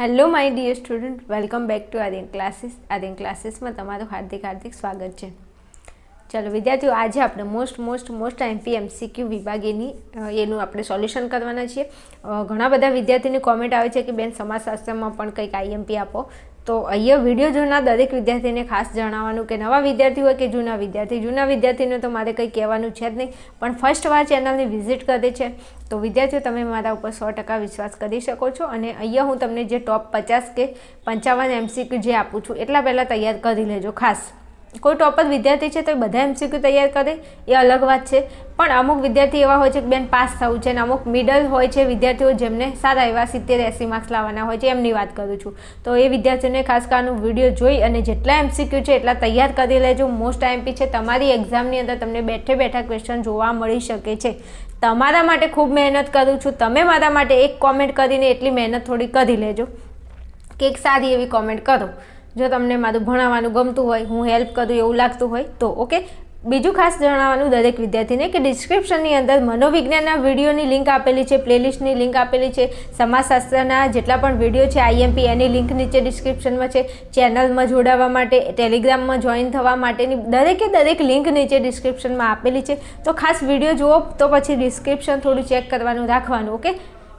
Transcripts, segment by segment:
Hello my dear student welcome back to Aryan classes Aryan ક્લાસીસમાં તમારું હાર્દિક હાર્દિક સ્વાગત છે. ચાલો, વિદ્યાર્થીઓ, આજે આપણે most most most MP MCQ વિભાગેની એનું આપણે સોલ્યુશન કરવાના છીએ. ઘણા બધા વિદ્યાર્થીની કોમેન્ટ આવે છે કે, બેન, સમાજશાસ્ત્રમાં પણ કંઈક આઈએમપી આપો. તો અહીંયા વીડિયો જોનાર દરેક વિદ્યાર્થીને ખાસ જણાવવાનું કે નવા વિદ્યાર્થી હોય કે જૂના વિદ્યાર્થી. જૂના વિદ્યાર્થીને તો મારે કંઈ કહેવાનું છે જ નહીં, પણ ફર્સ્ટ વાર ચેનલની વિઝિટ કરે છે, તો વિદ્યાર્થીઓ તમે મારા ઉપર સો ટકા વિશ્વાસ કરી શકો છો અને અહીંયા હું તમને જે ટોપ પચાસ કે પંચાવન એમસીક્યુ જે આપું છું, એટલા પહેલાં તૈયાર કરી લેજો, ખાસ. કોઈ ટોપર વિદ્યાર્થી છે તો એ બધા એમસીક્યુ તૈયાર કરે, એ અલગ વાત છે. પણ અમુક વિદ્યાર્થી એવા હોય છે કે બેન પાસ થવું છે અને અમુક મિડલ હોય છે વિદ્યાર્થીઓ જેમને સારા એવા સિત્તેર, એંસી માર્ક્સ લાવવાના હોય છે, એમની વાત કરું છું. તો એ વિદ્યાર્થીઓને ખાસ કારનું વીડિયો જોઈ અને જેટલા એમસીક્યુ છે એટલા તૈયાર કરી લેજો. મોસ્ટ આઈએમપી છે તમારી એક્ઝામની અંદર તમને બેઠે બેઠા ક્વેશ્ચન જોવા મળી શકે છે. તમારા માટે ખૂબ મહેનત કરું છું. તમે મારા માટે એક કોમેન્ટ કરીને એટલી મહેનત થોડી કરી લેજો કે એક સારી એવી કોમેન્ટ કરો. જો તમને મારું ભણાવવાનું ગમતું હોય, હું હેલ્પ કરું એવું લાગતું હોય, તો ઓકે બીજું ખાસ જણાવવાનું દરેક વિદ્યાર્થીને કે ડિસ્ક્રિપ્શનની અંદર મનોવિજ્ઞાનના વિડીયોની લિંક આપેલી છે પ્લેલિસ્ટની લિંક આપેલી છે, સમાજશાસ્ત્રના જેટલા પણ વીડિયો છે આઈએમપી એની લિંક નીચે ડિસ્ક્રિપ્શનમાં છે. ચેનલમાં જોડાવા માટે ટેલિગ્રામમાં જોઈન થવા માટેની દરેકે દરેક લિંક નીચે ડિસ્ક્રિપ્શનમાં આપેલી છે. તો ખાસ વીડિયો જુઓ, તો પછી ડિસ્ક્રિપ્શન થોડું ચેક કરવાનું રાખવાનું ઓકે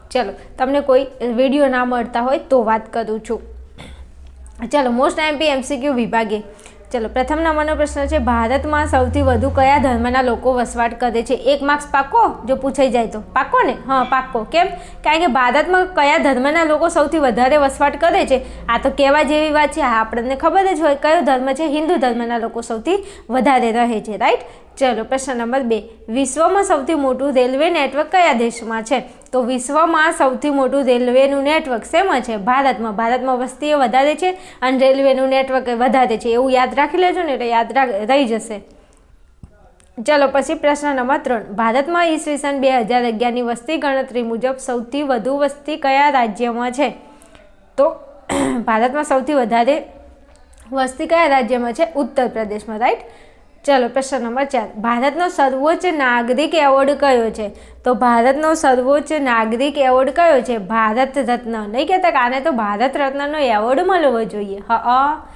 ચલો, તમને કોઈ વીડિયો ના મળતા હોય તો વાત કરું છું. ચાલો મોસ્ટ એમપી એમસીક્યુ વિભાગે. ચલો પ્રથમ નંબરનો પ્રશ્ન છે, ભારતમાં સૌથી વધુ કયા ધર્મના લોકો વસવાટ કરે છે? એક માર્ક્સ પાકો? જો પૂછાઈ જાય તો. પાકો ને? હા, પાકો. કેમ? કારણ કે ભારતમાં કયા ધર્મના લોકો સૌથી વધારે વસવાટ કરે છે? આ તો કહેવા જેવી વાત છે, આ આપણને ખબર જ હોય કયો ધર્મ છે? હિન્દુ ધર્મના લોકો સૌથી વધારે રહે છે રાઈટ ચલો પ્રશ્ન નંબર બે. વિશ્વમાં સૌથી મોટું રેલવે નેટવર્ક કયા દેશમાં છે? તો વિશ્વમાં સૌથી મોટું રેલવેનું નેટવર્ક શેમાં છે? ભારતમાં. ભારતમાં વસ્તી વધારે છે અને રેલવેનું નેટવર્ક વધારે છે. એવું યાદ રાખી લેજો ને એટલે યાદ રહી જશે. ચલો પછી પ્રશ્ન નંબર ત્રણ. ભારતમાં ઈસવીસન બે હજાર અગિયારની વસ્તી ગણતરી મુજબ સૌથી વધુ વસ્તી કયા રાજ્યમાં છે? તો ભારતમાં સૌથી વધારે વસ્તી કયા રાજ્યમાં છે? ઉત્તર પ્રદેશમાં, રાઈટ? ચલો પ્રશ્ન નંબર ચાર. ભારતનો સર્વોચ્ચ નાગરિક એવોર્ડ કયો છે? તો ભારતનો સર્વોચ્ચ નાગરિક એવોર્ડ કયો છે? ભારત રત્ન. નહીં કહેતા કે આને તો ભારત રત્નનો એવોર્ડ મળવો જોઈએ. હા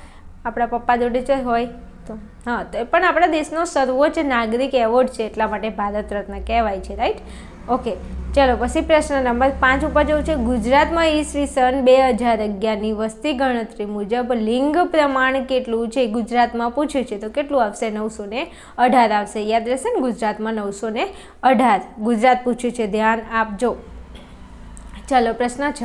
આપણા પપ્પા જોડે જ હોય તો. હા, તો પણ આપણા દેશનો સર્વોચ્ચ નાગરિક એવોર્ડ છે એટલા માટે ભારત રત્ન કહેવાય છે, રાઈટ? ઓકે. ચલો, પછી પ્રશ્ન નંબર પાંચ ઉપર જવું છે. ગુજરાતમાં ઈસવીસન બે હજાર અગિયારની વસ્તી ગણતરી મુજબ લિંગ પ્રમાણ કેટલું છે? ગુજરાતમાં પૂછ્યું છે. તો કેટલું આવશે? નવસો ને અઢાર આવશે. યાદ રહેશે ને? ગુજરાતમાં નવસો ને અઢાર. ગુજરાત પૂછ્યું છે. ધ્યાન આપજો. ચલો, પ્રશ્ન છ.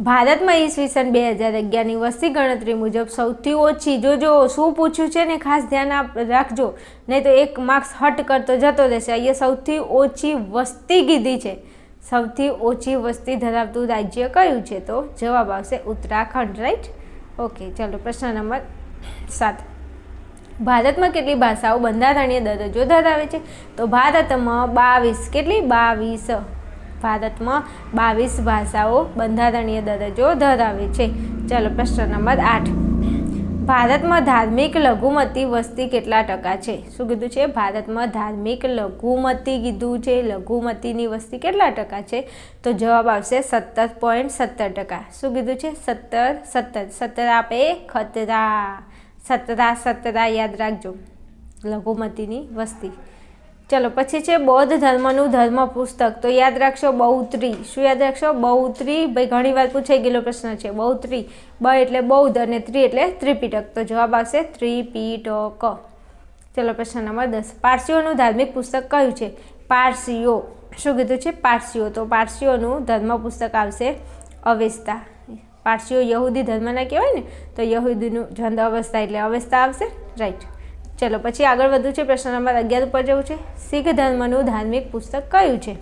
ભારતમાં ઈસવીસન બે હજાર અગિયારની વસ્તી ગણતરી મુજબ સૌથી ઓછી, જો જો શું પૂછ્યું છે ને ખાસ ધ્યાન આપ રાખજો, નહીં તો એક માર્ક્સ હટ કરતો જતો રહેશે. અહીંયા સૌથી ઓછી વસ્તી કીધી છે. સૌથી ઓછી વસ્તી ધરાવતું રાજ્ય કયું છે? તો જવાબ આવશે ઉત્તરાખંડ, રાઈટ? ઓકે, ચાલો, પ્રશ્ન નંબર સાત. ભારતમાં કેટલી ભાષાઓ બંધારણીય દરજ્જો ધરાવે છે? તો ભારતમાં બાવીસ, કેટલી? બાવીસ. ભારતમાં બાવીસ ભાષાઓ બંધારણીય દરજ્જો ધરાવે છે. ચાલો પ્રશ્ન નંબર આઠ. ભારતમાં ધાર્મિક લઘુમતી વસ્તી કેટલા ટકા છે? શું કીધું છે? ભારતમાં ધાર્મિક લઘુમતી કીધું છે. લઘુમતીની વસ્તી કેટલા ટકા છે? તો જવાબ આવશે સત્તર પોઈન્ટ સત્તર ટકા. શું કીધું છે? સત્તર સત્તર. સત્તર આપે ખતરા. સતરા સતરા યાદ રાખજો. લઘુમતીની વસ્તી. ચલો, પછી છે બૌદ્ધ ધર્મનું ધર્મ પુસ્તક તો યાદ રાખશો, બૌત્રી. શું યાદ રાખશો? બૌત્રી. ભાઈ, ઘણી વાર પૂછાઈ ગયેલો પ્રશ્ન છે. બૌત્રી. બ એટલે બૌદ્ધ અને ત્રી એટલે ત્રિપીટક. તો જવાબ આવશે ત્રિપીટક. ચલો, પ્રશ્ન નંબર દસ. પારસીઓનું ધાર્મિક પુસ્તક કયું છે? પારસીઓ. શું કીધું છે? પારસીઓ. તો પારસીઓનું ધર્મ પુસ્તક આવશે અવેસ્તા. પારસીઓ યહૂદી ધર્મના કહેવાય ને? તો યહૂદીનું જંદ અવસ્થા એટલે અવસ્થા આવશે? રાઈટ. ચલો, પછી આગળ વધુ છે, પ્રશ્ન નંબર અગિયાર ઉપર જવું છે. શીખ ધર્મનું ધાર્મિક પુસ્તક કયું છે?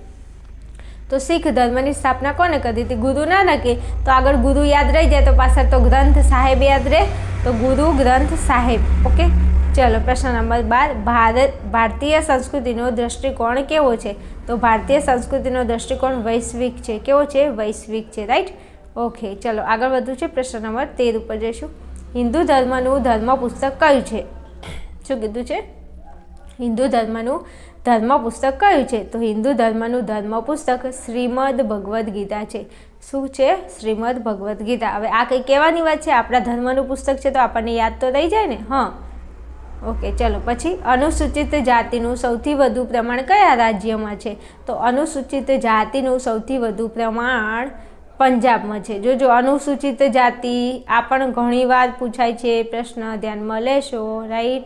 તો શીખ ધર્મની સ્થાપના કોને કરી હતી? ગુરુ નાનકે. તો આગળ ગુરુ યાદ રહી જાય તો પાછળ તો ગ્રંથ સાહેબ યાદ રહે. તો ગુરુ ગ્રંથ સાહેબ, ઓકે? ચલો, પ્રશ્ન નંબર બાર. ભારત, ભારતીય સંસ્કૃતિનો દૃષ્ટિકોણ કેવો છે? તો ભારતીય સંસ્કૃતિનો દૃષ્ટિકોણ વૈશ્વિક છે. કેવો છે? વૈશ્વિક છે, રાઈટ? ઓકે, ચલો, આગળ વધુ છે, પ્રશ્ન નંબર તેર ઉપર જઈશું. હિન્દુ ધર્મનું ધર્મ પુસ્તક કયું છે? શું કીધું છે? હિન્દુ ધર્મનું ધર્મ પુસ્તક કયું છે? તો હિન્દુ ધર્મનું ધર્મ પુસ્તક શ્રીમદ ભગવદ્ ગીતા છે. શું છે? શ્રીમદ ભગવદ્ ગીતા. હવે આ કંઈ કહેવાની વાત છે? આપણા ધર્મનું પુસ્તક છે તો આપણને યાદ તો રહી જાય ને? હા. ઓકે, ચલો. પછી અનુસૂચિત જાતિનું સૌથી વધુ પ્રમાણ કયા રાજ્યમાં છે? તો અનુસૂચિત જાતિનું સૌથી વધુ પ્રમાણ પંજાબમાં છે. જો જો અનુસૂચિત જાતિ આ પણ ઘણીવાર પૂછાય છે. પ્રશ્ન ધ્યાનમાં લેશો રાઈટ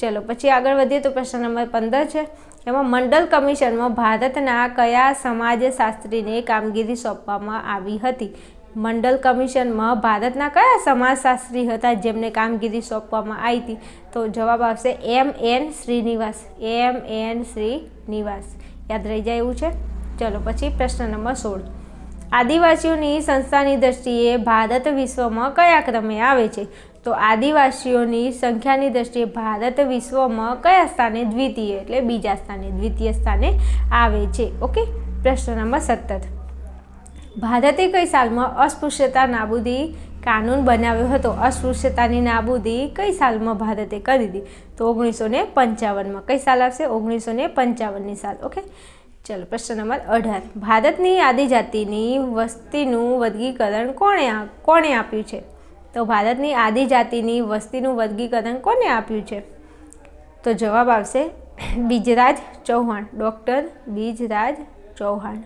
ચલો, પછી આગળ વધીએ તો પ્રશ્ન નંબર પંદર છે. એમાં મંડલ કમિશનમાં ભારતના કયા સમાજશાસ્ત્રીને કામગીરી સોંપવામાં આવી હતી? મંડલ કમિશનમાં ભારતના કયા સમાજશાસ્ત્રી હતા જેમને કામગીરી સોંપવામાં આવી હતી? તો જવાબ આવશે M N Srinivas, M N Srinivas. યાદ રહી જાય એવું છે? ચલો, પછી પ્રશ્ન નંબર સોળ. આદિવાસીઓની સંસ્થાની દ્રષ્ટિએ ભારત વિશ્વમાં કયા ક્રમે આવે છે? તો આદિવાસીઓની સંખ્યાની દ્રષ્ટિએ ભારત વિશ્વમાં કયા સ્થાને દ્વિતીય એટલે બીજા સ્થાને દ્વિતીય સ્થાને આવે છે? ઓકે, પ્રશ્ન નંબર સત્તર. ભારતે કઈ સાલમાં અસ્પૃશ્યતા નાબૂદી કાનૂન બનાવ્યો હતો? અસ્પૃશ્યતાની નાબૂદી કઈ સાલમાં ભારતે કરી હતી તો ઓગણીસો ને પંચાવનમાં. કઈ સાલ આવશે? ઓગણીસો ને પંચાવનની સાલ. ઓકે? ચલો, પ્રશ્ન નંબર અઢાર. ભારતની આદિજાતિની વસ્તીનું વર્ગીકરણ કોણે કોણે આપ્યું છે? તો ભારતની આદિજાતિની વસ્તીનું વર્ગીકરણ કોને આપ્યું છે? તો જવાબ આવશે બીજરાજ ચૌહાણ, ડૉક્ટર બીજરાજ ચૌહાણ.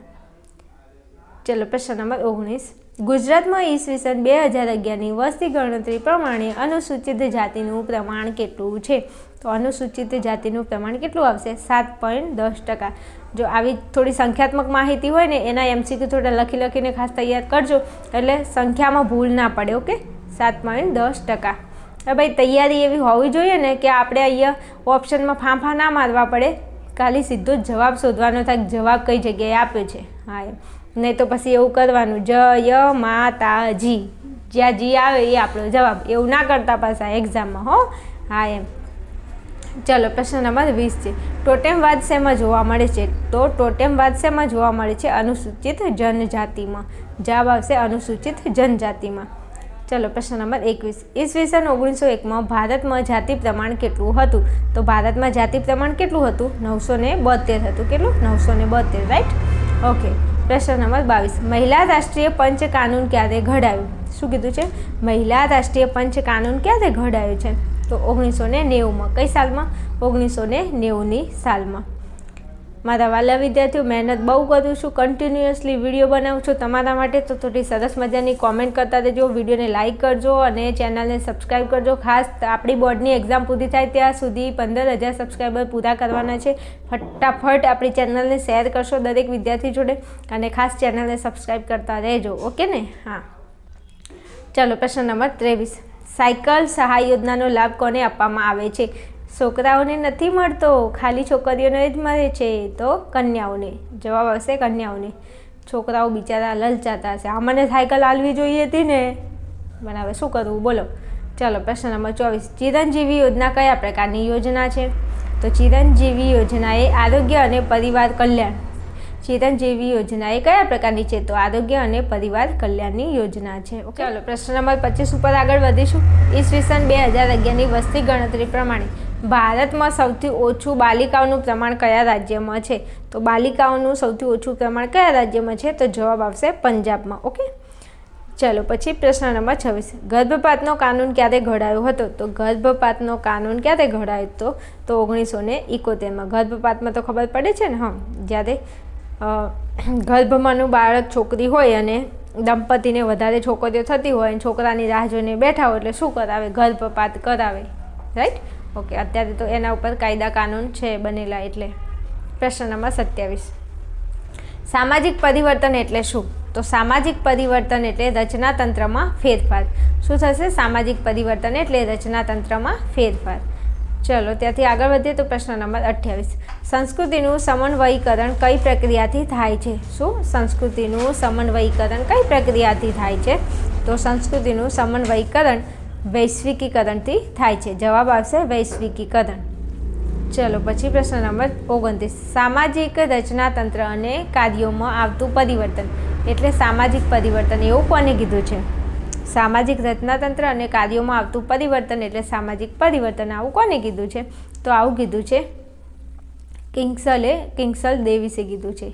ચલો, પ્રશ્ન નંબર ઓગણીસ. ગુજરાતમાં ઈસવીસન બે હજાર અગિયારની વસ્તી ગણતરી પ્રમાણે અનુસૂચિત જાતિનું પ્રમાણ કેટલું છે? તો અનુસૂચિત જાતિનું પ્રમાણ કેટલું આવશે? સાત પોઈન્ટ દસ ટકા. જો આવી થોડી સંખ્યાત્મક માહિતી હોય ને, એના એમસીક્યુ થોડા લખી લખીને ખાસ તૈયાર કરજો, એટલે સંખ્યામાં ભૂલ ના પડે, ઓકે? સાત પોઈન્ટ દસ ટકા. હવે ભાઈ, તૈયારી એવી હોવી જોઈએ ને કે આપણે અહીંયા ઓપ્શનમાં ફાંફા ના મારવા પડે, ખાલી સીધો જ જવાબ શોધવાનો થાય, જવાબ કઈ જગ્યાએ આપ્યો છે? હા, એમ. નહીં તો પછી એવું કરવાનું, જ, ય, માતાજી. જ્યાં જી આવે એ આપણો જવાબ. એવું ના કરતા પાછા એક્ઝામમાં હો? હા, એમ. ચલો, પ્રશ્ન નંબર વીસ છે. ટોટેમવાદ શેમાં જોવા મળે છે? તો ટોટેમવાદ શેમાં જોવા મળે છે? અનુસૂચિત જનજાતિમાં. જવાબ આવશે અનુસૂચિત જનજાતિમાં. ચલો, પ્રશ્ન નંબર એકવીસ. ઈસવીસન ઓગણીસો એકમાં ભારતમાં જાતિ પ્રમાણ કેટલું હતું? તો ભારતમાં જાતિ પ્રમાણ કેટલું હતું? નવસો ને બોતેર હતું. કેટલું? નવસો ને બોતેર, રાઈટ? ઓકે. પ્રશ્ન નંબર બાવીસ. મહિલા રાષ્ટ્રીય પંચ કાનૂન ક્યારે ઘડાયું? શું કીધું છે? મહિલા રાષ્ટ્રીય પંચ કાનૂન ક્યારે ઘડાયું છે? તો ઓગણીસો ને નેવુંમાં. કઈ સાલમાં? ઓગણીસો ને નેવુંની સાલમાં. મારા વાલા વિદ્યાર્થીઓ, મહેનત બહુ કરું છું. કન્ટિન્યુઅસલી વીડિયો બનાવું છું તમારા માટે. તો થોડી સરસ મજાની કોમેન્ટ કરતા રહેજો. વિડીયોને લાઇક કરજો અને ચેનલને સબસ્ક્રાઈબ કરજો. ખાસ આપણી બોર્ડની એક્ઝામ પૂરી થાય ત્યાં સુધી પંદર હજાર સબસ્ક્રાઈબર પૂરા કરવાના છે. ફટાફટ આપણી ચેનલને શેર કરશો દરેક વિદ્યાર્થી જોડે અને ખાસ ચેનલને સબસ્ક્રાઈબ કરતા રહેજો. ઓકે ને? હા. ચાલો, પ્રશ્ન નંબર ત્રેવીસ. સાયકલ સહાય યોજનાનો લાભ કોને આપવામાં આવે છે? છોકરાઓને નથી મળતો, ખાલી છોકરીઓને જ મળે છે. તો કન્યાઓને, જવાબ આવશે કન્યાઓને. છોકરાઓ બિચારા લલચાતા હશે. આ મને સાયકલ આલવી જોઈએ હતી ને? બરાબર શું કરવું? બોલો. ચાલો, પ્રશ્ન નંબર ચોવીસ. ચિરંજીવી યોજના કયા પ્રકારની યોજના છે? તો ચિરંજીવી યોજના એ આરોગ્ય અને પરિવાર કલ્યાણ. ચિરંજીવી યોજના એ કયા પ્રકારની છે? તો આરોગ્ય અને પરિવાર કલ્યાણની યોજના છે, ઓકે? ચાલો, પ્રશ્ન નંબર પચીસ ઉપર આગળ વધીશું. ઈસવીસન બે હજાર અગિયારની વસ્તી ગણતરી પ્રમાણે ભારતમાં સૌથી ઓછું બાલિકાઓનું પ્રમાણ કયા રાજ્યમાં છે? તો બાલિકાઓનું સૌથી ઓછું પ્રમાણ કયા રાજ્યમાં છે? તો જવાબ આવશે પંજાબમાં, ઓકે? ચલો, પછી પ્રશ્ન નંબર છવ્વીસ. ગર્ભપાતનો કાનૂન ક્યારે ઘડાયો હતો? તો ગર્ભપાતનો કાનૂન ક્યારે ઘડાયો હતો તો ઓગણીસો ને ઇકોતેરમાં ગર્ભપાતમાં તો ખબર પડે છે ને, હા, જ્યારે ગર્ભમાંનું બાળક છોકરી હોય અને દંપતીને વધારે છોકરીઓ થતી હોય અને છોકરાની રાહ જોઈને બેઠા હોય એટલે શું કરાવે? ગર્ભપાત કરાવે. રાઈટ ઓકે અત્યારે તો એના ઉપર કાયદા કાનૂન છે બનેલા એટલે. પ્રશ્ન નંબર સત્યાવીસ. સામાજિક પરિવર્તન એટલે શું? તો સામાજિક પરિવર્તન એટલે રચનાતંત્રમાં ફેરફાર. શું થશે? સામાજિક પરિવર્તન એટલે રચનાતંત્રમાં ફેરફાર. ચલો, ત્યાંથી આગળ વધીએ તો પ્રશ્ન નંબર અઠ્યાવીસ. સંસ્કૃતિનું સમન્વયીકરણ કઈ પ્રક્રિયાથી થાય છે? શું? સંસ્કૃતિનું સમન્વયીકરણ કઈ પ્રક્રિયાથી થાય છે? તો સંસ્કૃતિનું સમન્વયીકરણ વૈશ્વિકીકરણથી થાય છે. જવાબ આવશે વૈશ્વિકીકરણ. ચલો, પછી પ્રશ્ન નંબર ઓગણત્રીસ. સામાજિક રચનાતંત્ર અને કાર્યોમાં આવતું પરિવર્તન. એટલે સામાજિક પરિવર્તન, એવું કોને કીધું છે? સામાજિક રચનાતંત્ર અને કાર્યોમાં આવતું પરિવર્તન એટલે સામાજિક પરિવર્તન. આવું કોને કીધું છે? તો આવું કીધું છે કિંગ્સલે કિંગ્સલ ડેવિસે કીધું છે.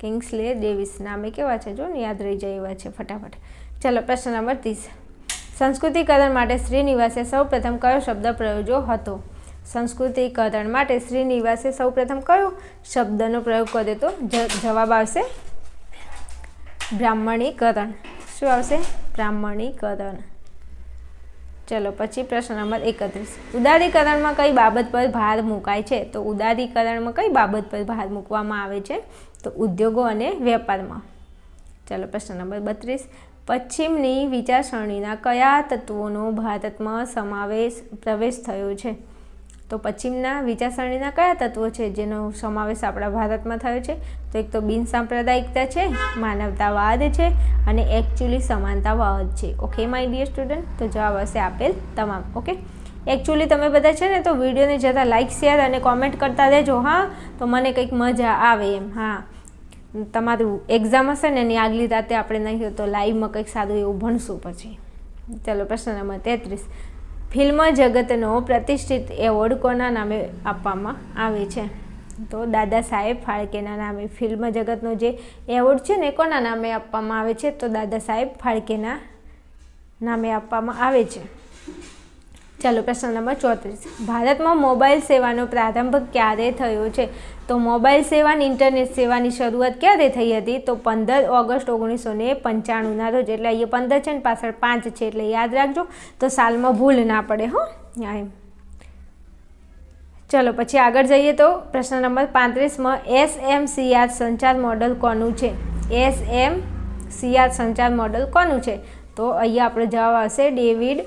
કિંગ્સલે ડેવિસ નામે કેવા છે? જો ને યાદ રહી જાય એવા છે ફટાફટ. ચાલો, પ્રશ્ન નંબર ત્રીસ. સંસ્કૃતિકરણ માટે શ્રીનિવાસે સૌપ્રથમ કયો શબ્દ પ્રયોજો હતો? સંસ્કૃતિકરણ માટે શ્રીનિવાસે સૌપ્રથમ કયો શબ્દનો પ્રયોગ કર્યો તો? જવાબ આવશે બ્રાહ્મણીકરણ. શું આવશે? બ્રાહ્મણીકરણ ચલો, પછી પ્રશ્ન નંબર એકત્રીસ. ઉદારીકરણમાં કઈ બાબત પર ભાર મુકાય છે? તો ઉદારીકરણમાં કઈ બાબત પર ભાર મૂકવામાં આવે છે? તો ઉદ્યોગો અને વેપારમાં. ચાલો, પ્રશ્ન નંબર બત્રીસ. પશ્ચિમની વિચારસરણીના કયા તત્વોનો ભારતમાં સમાવેશ, પ્રવેશ થયો છે? તો પશ્ચિમના વિચારસરણીના કયા તત્વો છે જેનો સમાવેશ આપણા ભારતમાં થયો છે? તો એક તો બિનસાંપ્રદાયિકતા છે, માનવતાવાદ છે અને એકચ્યુઅલી સમાનતાવાદ છે. ઓકે માય ડિયર સ્ટુડન્ટ તો જવાબ હશે આપેલ તમામ. ઓકે એકચ્યુઅલી તમે બધા છે ને તો વિડીયોને જતાં લાઇક શેર અને કોમેન્ટ કરતા દેજો હા? તો મને કંઈક મજા આવે એમ, હા. તમારું એક્ઝામ હશે ને એની આગલી રાતે આપણે નહીં તો લાઈવમાં કંઈક સારું એવું ભણશું પછી. ચાલો પ્રશ્ન નંબર તેત્રીસ. ફિલ્મ જગતનો પ્રતિષ્ઠિત એવોર્ડ કોના નામે આપવામાં આવે છે? તો દાદા સાહેબ ફાળકેના નામે ફિલ્મ જગતનો જે એવોર્ડ છે ને કોના નામે આપવામાં આવે છે? તો દાદા સાહેબ ફાળકેના નામે આપવામાં આવે છે. ચાલો પ્રશ્ન નંબર ચોત્રીસ. ભારતમાં મોબાઈલ સેવાનો પ્રારંભ ક્યારે થયો છે? તો મોબાઈલ સેવા અને ઇન્ટરનેટ સેવાની શરૂઆત ક્યારે થઈ હતી? તો પંદર ઓગસ્ટ ઓગણીસો ને પંચાણુંના રોજ, એટલે અહીંયા પંદર છે ને પાછળ પાંચ છે, એટલે યાદ રાખજો. તો સાલમાં ભૂલ ના પડે, હો એમ ચલો પછી આગળ જઈએ તો પ્રશ્ન નંબર પાંત્રીસમાં એસ એમ સીઆર સંચાર મોડલ કોનું છે? એસ એમ સીઆર સંચાર મોડલ કોનું છે? તો અહીંયા આપણો જવાબ આવશે ડેવિડ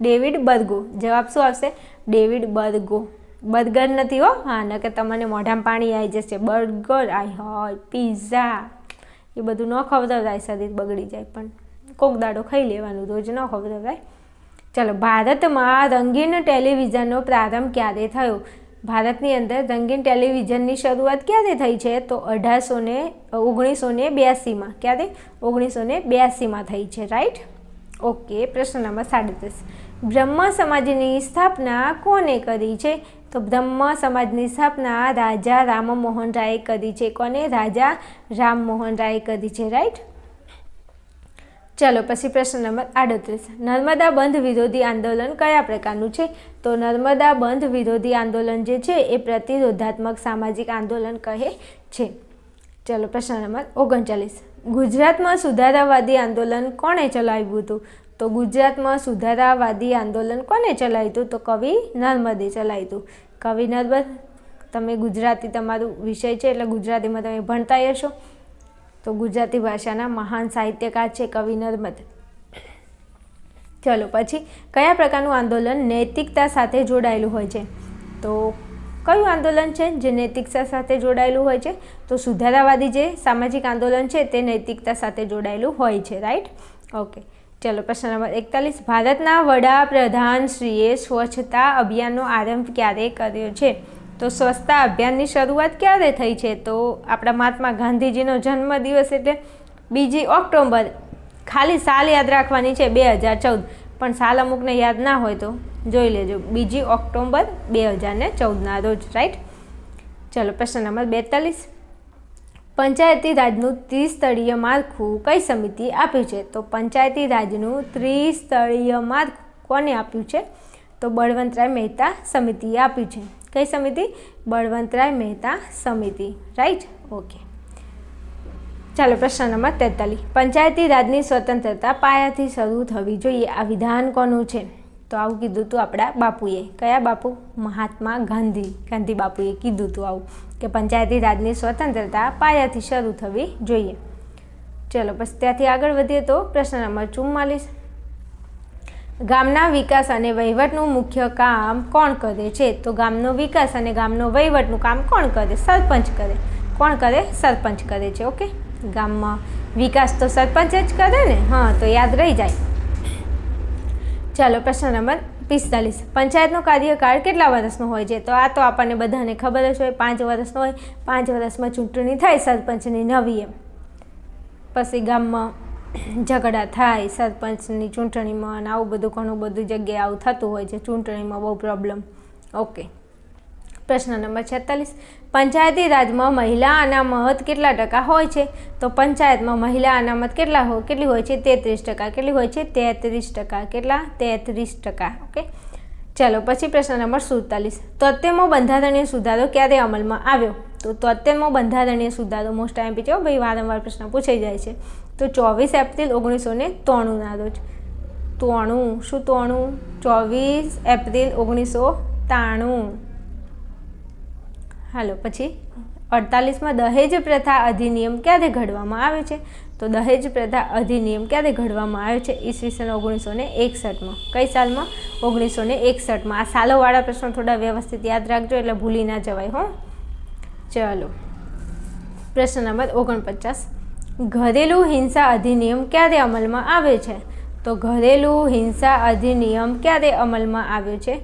ડેવિડ બર્ગો જવાબ શું આવશે? ડેવિડ બર્ગો બર્ગર નથી હો? હા, ન કે તમને મોઢામાં પાણી આવી જશે. બર્ગર આઈ હોય, પીઝા. એ બધું ન ખવડાવરાય શરીર બગડી જાય પણ. કોક દાડો ખાઈ લેવાનું, રોજ ન ખવડાવરાય ચાલો, ભારતમાં રંગીન ટેલિવિઝનનો પ્રારંભ ક્યારે થયો? ભારતની અંદર રંગીન ટેલિવિઝનની શરૂઆત ક્યારે થઈ છે? તો અઢારસો ને ઓગણીસો ને બ્યાસીમાં. ક્યારે? ઓગણીસો ને બ્યાસીમાં થઈ છે, રાઈટ? ઓકે, પ્રશ્ન નંબર સાડત્રીસ. બ્રહ્મ સમાજની સ્થાપના કોને કરી છે? તો બ્રહ્મ સમાજની સ્થાપના રાજા રામમોહન રાયે કરી છે. કોને? રાજા રામમોહન રાયે કરી છે રાઈટ ચાલો, પછી પ્રશ્ન નંબર આડત્રીસ. નર્મદા બંધ વિરોધી આંદોલન કયા પ્રકારનું છે? તો નર્મદા બંધ વિરોધી આંદોલન જે છે, એ પ્રતિરોધાત્મક સામાજિક આંદોલન કહે છે. ચાલો, પ્રશ્ન નંબર ઓગણચાલીસ. ગુજરાતમાં સુધારાવાદી આંદોલન કોણે ચલાવ્યું હતું? તો ગુજરાતમાં સુધારાવાદી આંદોલન કોને ચલાવ્યું હતું તો કવિ નર્મદે ચલાવ્યું હતું કવિ નર્મદ, તમે ગુજરાતી તમારું વિષય છે એટલે ગુજરાતીમાં તમે ભણતા હશો. તો ગુજરાતી ભાષાના મહાન સાહિત્યકાર છે કવિ નર્મદ. ચલો પછી, કયા પ્રકારનું આંદોલન નૈતિકતા સાથે જોડાયેલું હોય છે? તો કયું આંદોલન છે જે નૈતિકતા સાથે જોડાયેલું હોય છે? તો સુધારાવાદી જે સામાજિક આંદોલન છે તે નૈતિકતા સાથે જોડાયેલું હોય છે, રાઈટ? ઓકે. ચલો પ્રશ્ન નંબર એકતાલીસ. ભારતના વડાપ્રધાનશ્રીએ સ્વચ્છતા અભિયાનનો આરંભ ક્યારે કર્યો છે? તો સ્વચ્છતા અભિયાનની શરૂઆત ક્યારે થઈ છે? તો આપણા મહાત્મા ગાંધીજીનો જન્મદિવસ એટલે બીજી ઓક્ટોબર. ખાલી સાલ યાદ રાખવાની છે બે હજાર ચૌદ. પણ સાલ અમુકને યાદ ના હોય તો જોઈ લેજો. બીજી ઓક્ટોબર બે હજાર ચૌદના રોજ, રાઈટ? ચલો પ્રશ્ન નંબર બેતાલીસ. પંચાયતી રાજનું ત્રિસ્તરીય માળખું કઈ સમિતિ આપ્યું છે? તો પંચાયતી રાજનું ત્રિસ્તરીય માળખું કોને આપ્યું છે? તો બળવંતરાય મહેતા સમિતિએ આપ્યું છે. કઈ સમિતિ? બળવંતરાય મહેતા સમિતિ. રાઈટ? ઓકે. ચાલો, પ્રશ્ન નંબર તેતાલીસ. પંચાયતી રાજની સ્વતંત્રતા પાયાથી શરૂ થવી જોઈએ. આ વિધાન કોનું છે? તો આવું કીધું હતું આપણા બાપુએ. કયા બાપુ? મહાત્મા ગાંધી. ગાંધી બાપુએ કીધું હતું આવું કે પંચાયતી રાજની સ્વતંત્રતા પાયાથી શરૂ થવી જોઈએ. ચલો પછી ત્યાંથી આગળ વધીએ તો પ્રશ્ન નંબર ચુમ્માલીસ. ગામના વિકાસ અને વહીવટનું મુખ્ય કામ કોણ કરે છે? તો ગામનો વિકાસ અને ગામનો વહીવટનું કામ કોણ કરે? સરપંચ કરે. કોણ કરે? સરપંચ કરે છે, ઓકે? ગામમાં વિકાસ તો સરપંચ જ કરે ને? હા, તો યાદ રહી જાય. ચાલો પ્રશ્ન નંબર પિસ્તાલીસ. પંચાયતનો કાર્યકાળ કેટલા વર્ષનો હોય છે? તો આ તો આપણને બધાને ખબર જ હોય, પાંચ વર્ષનો હોય, પાંચ વર્ષમાં ચૂંટણી થાય, સરપંચની નવી એમ. પછી ગામમાં ઝઘડા થાય, સરપંચની ચૂંટણીમાં અને આવું બધું ઘણું બધું જગ્યાએ આવું થતું હોય છે, ચૂંટણીમાં બહુ પ્રોબ્લેમ ઓકે પ્રશ્ન નંબર છેતાલીસ. પંચાયતી રાજમાં મહિલા અનામત કેટલા ટકા હોય છે? તો પંચાયતમાં મહિલા અનામત કેટલા હોય કેટલી હોય છે? તેત્રીસ ટકા. કેટલી હોય છે? તેત્રીસ ટકા. કેટલા? તેત્રીસ ટકા. ઓકે? ચાલો, પછી પ્રશ્ન નંબર સુડતાલીસ. તોતેરમો બંધારણીય સુધારો ક્યારે અમલમાં આવ્યો? તો તોતેરમો બંધારણીય સુધારો મોસ્ટ ટાઈમ પીછો ભાઈ વારંવાર પ્રશ્ન પૂછાઈ જાય છે. તો ચોવીસ એપ્રિલ ઓગણીસો ને ત્રાણુંના રોજ. ત્રાણું શું ત્રાણું ચોવીસ એપ્રિલ ઓગણીસો ત્રાણું હાલો, પછી અડતાલીસમાં દહેજ પ્રથા અધિનિયમ ક્યારે ઘડવામાં આવ્યો છે? તો દહેજ પ્રથા અધિનિયમ ક્યારે ઘડવામાં આવ્યો છે? ઈસવીસન ઓગણીસો ને એકસઠમાં. કઈ સાલમાં? ઓગણીસો ને એકસઠમાં. આ સાલોવાળા પ્રશ્નો થોડા વ્યવસ્થિત યાદ રાખજો, એટલે ભૂલી ના જવાય, હો. ચલો. પ્રશ્ન નંબર ઓગણપચાસ. ઘરેલું હિંસા અધિનિયમ ક્યારે અમલમાં આવે છે? તો ઘરેલું હિંસા અધિનિયમ ક્યારે અમલમાં આવ્યો છે?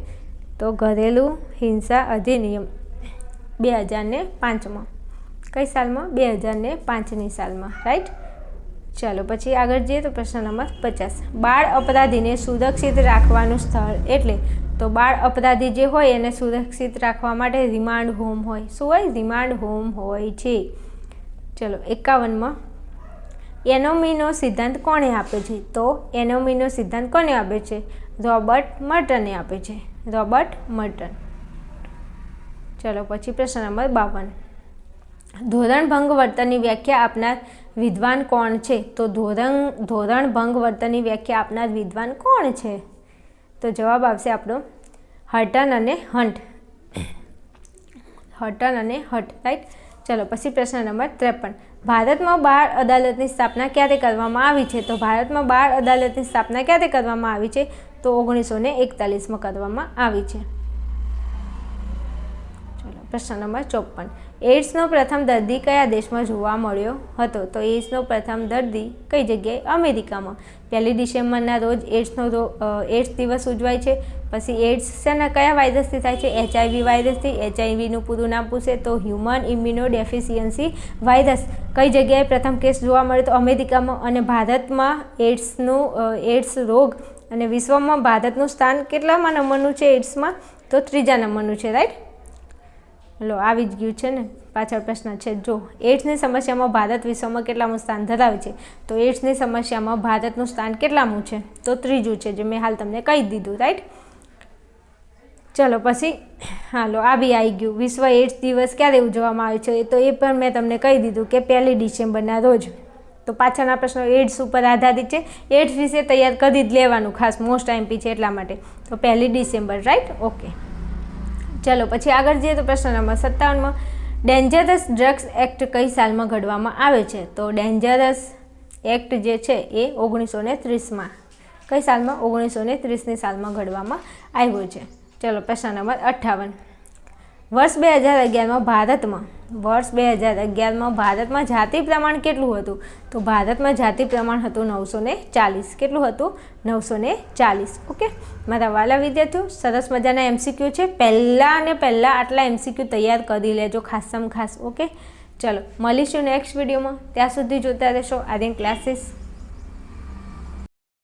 તો ઘરેલું હિંસા અધિનિયમ. બે હજારને પાંચમાં. કઈ સાલમાં? બે હજારને પાંચની સાલમાં. રાઈટ ચાલો, પછી આગળ જઈએ તો પ્રશ્ન નંબર પચાસ. બાળ અપરાધીને સુરક્ષિત રાખવાનું સ્થળ એટલે તો બાળ અપરાધી જે હોય એને સુરક્ષિત રાખવા માટે રિમાન્ડ હોમ હોય. શું હોય? રિમાન્ડ હોમ હોય છે. ચલો, એકાવનમાં. એનોમીનો સિદ્ધાંત કોણે આપે છે? તો એનોમીનો સિદ્ધાંત કોને આપે છે? રોબર્ટ મર્ટને આપે છે. Robert Merton. ચલો, પછી પ્રશ્ન નંબર બાવન. ધોરણ ભંગ વર્તનની વ્યાખ્યા આપનાર વિદ્વાન કોણ છે? તો ધોરણ ધોરણ ભંગ વર્તનની વ્યાખ્યા આપનાર વિદ્વાન કોણ છે? તો જવાબ આવશે આપણો હટન અને હન્ટ હટન અને હટ રાઈટ ચલો, પછી પ્રશ્ન નંબર ત્રેપન. ભારતમાં બાળ અદાલતની સ્થાપના ક્યારે કરવામાં આવી છે? તો ભારતમાં બાળ અદાલતની સ્થાપના ક્યારે કરવામાં આવી છે? તો ઓગણીસો એકતાલીસમાં કરવામાં આવી છે. પ્રશ્ન નંબર ચોપન. એડ્સનો પ્રથમ દર્દી કયા દેશમાં જોવા મળ્યો હતો? તો એડ્સનો પ્રથમ દર્દી કઈ જગ્યાએ? અમેરિકામાં. પહેલી ડિસેમ્બરના રોજ એડ્સનો એડ્સ દિવસ ઉજવાય છે. પછી એડ્સ શેના કયા વાયરસથી થાય છે? એચઆઈવી વાયરસથી. એચઆઈવીનું પૂરું નામ પૂછે તો હ્યુમન ઇમ્યુનો ડેફિશિયન્સી વાયરસ. કઈ જગ્યાએ પ્રથમ કેસ જોવા મળ્યો તો? અમેરિકામાં અને ભારતમાં એડ્સનું એડ્સ રોગ અને વિશ્વમાં ભારતનું સ્થાન કેટલામાં નંબરનું છે એડ્સમાં તો ત્રીજા નંબરનું છે, રાઈટ? લો, આવી જ ગયું છે ને? પાછળ પ્રશ્ન છે. જો એડ્સની સમસ્યામાં ભારત વિશ્વમાં કેટલામું સ્થાન ધરાવે છે, તો એડ્સની સમસ્યામાં ભારતનું સ્થાન કેટલામું છે? તો ત્રીજું છે, જે મેં હાલ તમને કહી દીધું રાઈટ ચલો, પછી હાલો આ બી આવી ગયું. વિશ્વ એડ્સ દિવસ ક્યારે ઉજવવામાં આવે છે? તો એ પણ મેં તમને કહી દીધું કે પહેલી ડિસેમ્બરના રોજ. તો પાછળના પ્રશ્નો, એડ્સ ઉપર આધારિત છે. એડ્સ વિશે તૈયાર કરી જ લેવાનું, ખાસ, મોસ્ટ આઈમ્પી છે એટલા માટે. તો પહેલી ડિસેમ્બર રાઈટ ઓકે ચલો, પછી આગળ જઈએ તો પ્રશ્ન નંબર સત્તાવનમાં. ડેન્જરસ ડ્રગ્સ એક્ટ કઈ સાલમાં ઘડવામાં આવે છે? તો ડેન્જરસ એક્ટ જે છે એ ઓગણીસો ને ત્રીસમાં. કઈ સાલમાં? ઓગણીસો ને ત્રીસની સાલમાં ઘડવામાં આવ્યો છે. ચલો, પ્રશ્ન નંબર અઠ્ઠાવન. વર્ષ બે હજાર અગિયારમાં ભારતમાં વર્ષ બે હજાર અગિયારમાં ભારતમાં જાતિ પ્રમાણ કેટલું હતું? તો ભારતમાં જાતિ પ્રમાણ હતું નવસો ને ચાલીસ. કેટલું હતું? નવસો ને ચાલીસ. ઓકે? મારા વાલા વિદ્યાર્થીઓ, સરસ મજાના એમસીક્યુ છે. પહેલાં અને પહેલાં આટલા એમસીક્યુ તૈયાર કરી લેજો ખાસમ ખાસ. ઓકે? ચલો, મળીશું નેક્સ્ટ વિડીયોમાં ત્યાં સુધી જોતા રહેશો. આર્યન ક્લાસીસ